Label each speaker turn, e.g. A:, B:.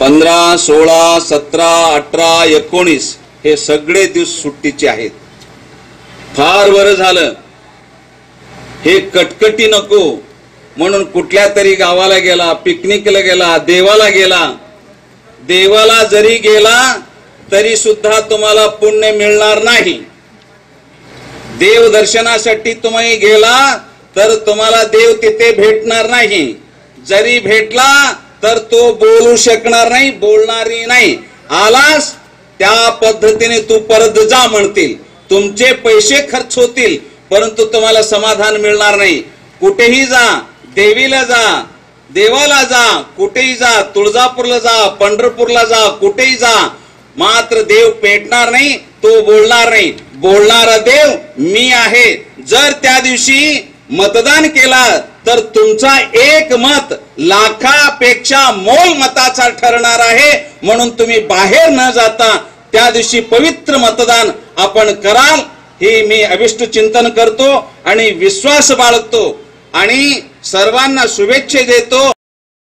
A: पंधरा सोळा सतरा अठरा एकोणीस हे सगळे दिवस सुट्टीचे आहेत. फार बरं झालं. हे कटकटी नको. म्हणून कुठल्या तरी गावाला गेला पिकनिकला गेला देवाला गेला. देवाला जरी गेला तरी सुद्धा तुम्हाला पुण्य मिळणार नाही. देव दर्शनासाठी तुम्ही गेला तर तुम्हाला देव तिथे भेटणार नाही. जरी भेटला तर तो बोलू शकणार नाही बोलणारी नाही. आलास त्या पद्धतीने तू परत जा म्हणतील. तुमचे पैसे खर्च होतील परंतु तुम्हाला समाधान मिळणार नाही. कुठेही जा देवीला जा देवाला जा कुठेही जा तुळजापूरला जा पंढरपूरला जा कुठेही जा. मात्र देव पेटणार नाही तो बोलणार नाही. बोलणारा देव मी आहे. जर त्या दिवशी मतदान केला तर तुमचा एक मत लाखापेक्षा मोल मताचा ठरणार आहे. म्हणून तुम्ही बाहेर न जाता त्या दिवशी पवित्र मतदान आपण कराल हे मी अभिष्ट चिंतन करतो आणि विश्वास बाळगतो. आणि सर्वांना शुभेच्छा देतो.